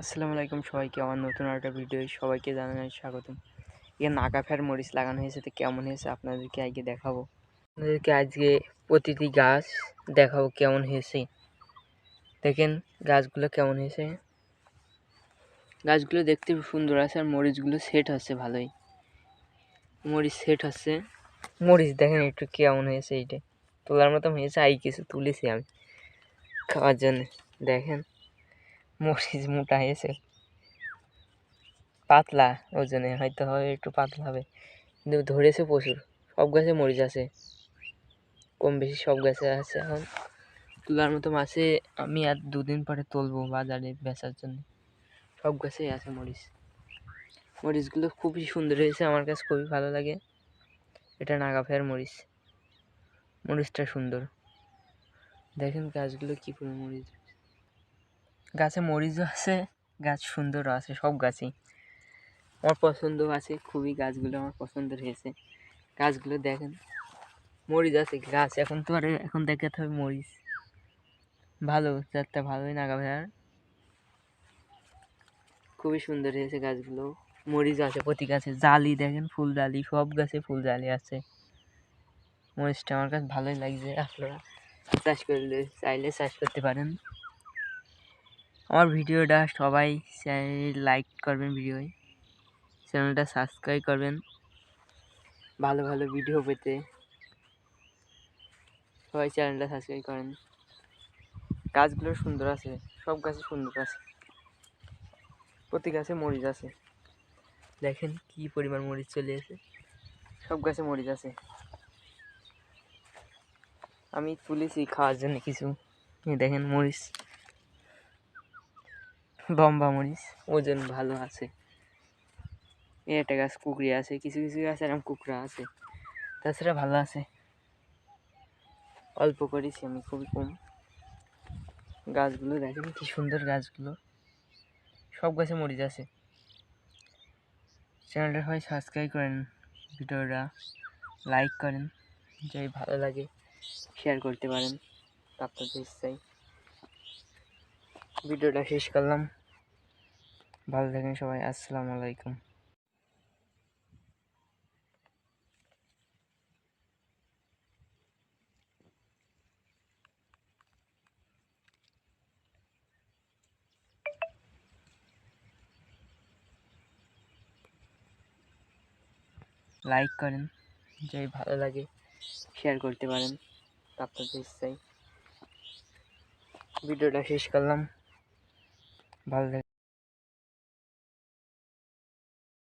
আসসালামু আলাইকুম সবাইকে, আমার নতুন একটা ভিডিও সবাইকে জানাই স্বাগতম। এখানে নাগা ফের মরিচ লাগানো হয়েছে, তো কেমন হয়েছে আপনাদেরকে আজকে দেখাবো। আপনাদেরকে আজকে প্রতিটি গাছ দেখাবো কেমন হয়েছে। দেখেন গাছগুলো কেমন হয়েছে। গাছগুলো দেখতে সুন্দর আছে আর মরিচগুলো সেট হচ্ছে ভালোই। মরিচ সেট হচ্ছে মরিচ দেখেন একটু কেমন হয়েছে এইটা। তোলার মতন হয়েছে, আই কিছু তুলেছি আমি। খাওয়ার জন্য, দেখেন। মরিচ মোটা হয়েছে পাতলা ওজনে হয়তো হবে, একটু পাতলা হবে। কিন্তু ধরেছে প্রচুর, সব গাছে মরিচ আছে। কম বেশি সব গাছে আছে এখন। তোলার মতো মাছে আমি আর দুদিন পরে তুলবো বাজারে বেচার জন্য। সব গাছেই আছে মরিচ। মরিচগুলো খুবই সুন্দর হয়েছে, আমার কাছে খুবই ভালো লাগে। এটা নাগাফের মরিচ। মরিচটা সুন্দর। দেখেন গাছগুলো কী পরিমাণ মরিচ। গাছে মরিচও আছে, গাছ সুন্দরও আছে, সব গাছই। আমার পছন্দ আছে, খুবই গাছগুলো আমার পছন্দের হয়েছে। গাছগুলো দেখেন, মরিচ আছে, গাছ। এখন তো আর এখন দেখাতে হবে মরিচ। ভালো চারটা ভালোই নাগা ভাইয়ার খুবই সুন্দর হয়েছে গাছগুলো। মরিচ আছে প্রতি গাছে, জালি দেখেন, ফুল জালি, সব গাছে ফুল জালি আছে। মরিচটা আমার কাছে ভালোই লাগছে, আপনারা চাষ করলে, চাইলে চাষ করতে পারেন। আমার ভিডিওটা সবাই লাইক করবেন ভিডিওয়। চ্যানেলটা সাবস্ক্রাইব করবেন। ভালো ভালো ভিডিও পেতে সবাই চ্যানেলটা সাবস্ক্রাইব করেন। গাছগুলো সুন্দর আছে, সব গাছে সুন্দর আছে। প্রতি গাছে মরিচ আছে। দেখেন কি পরিমাণ মরিচ চলে এসে, সব গাছে মরিচ আছে। আমি তুলেছি খাওয়ার জন্য কিছু। দেখেন মরিচ। লম্বা মরিচ। ওজন ভালো আছে। একটা গাছ কুকড়ি আছে, কিছু কিছু গাছ এরকম কুকড়া আছে, তাছাড়া ভালো আছে। অল্প করেছি আমি, খুবই কম। গাছগুলো দেখেন কি সুন্দর গাছগুলো। সব গাছে মরিচ আছে। চ্যানেলটা হয় সাবস্ক্রাইব করেন, ভিডিওটা লাইক করেন যদি ভালো লাগে শেয়ার করতে পারেন। আপনাদের ইচ্ছাই ভিডিওটা শেষ করলাম। ভালো থাকেন সবাই, আসসালামু আলাইকুম। লাইক করেন যদি ভালো লাগে শেয়ার করতে পারেন, আপনাদের ইচ্ছাই ভিডিওটা শেষ করলাম। ভালো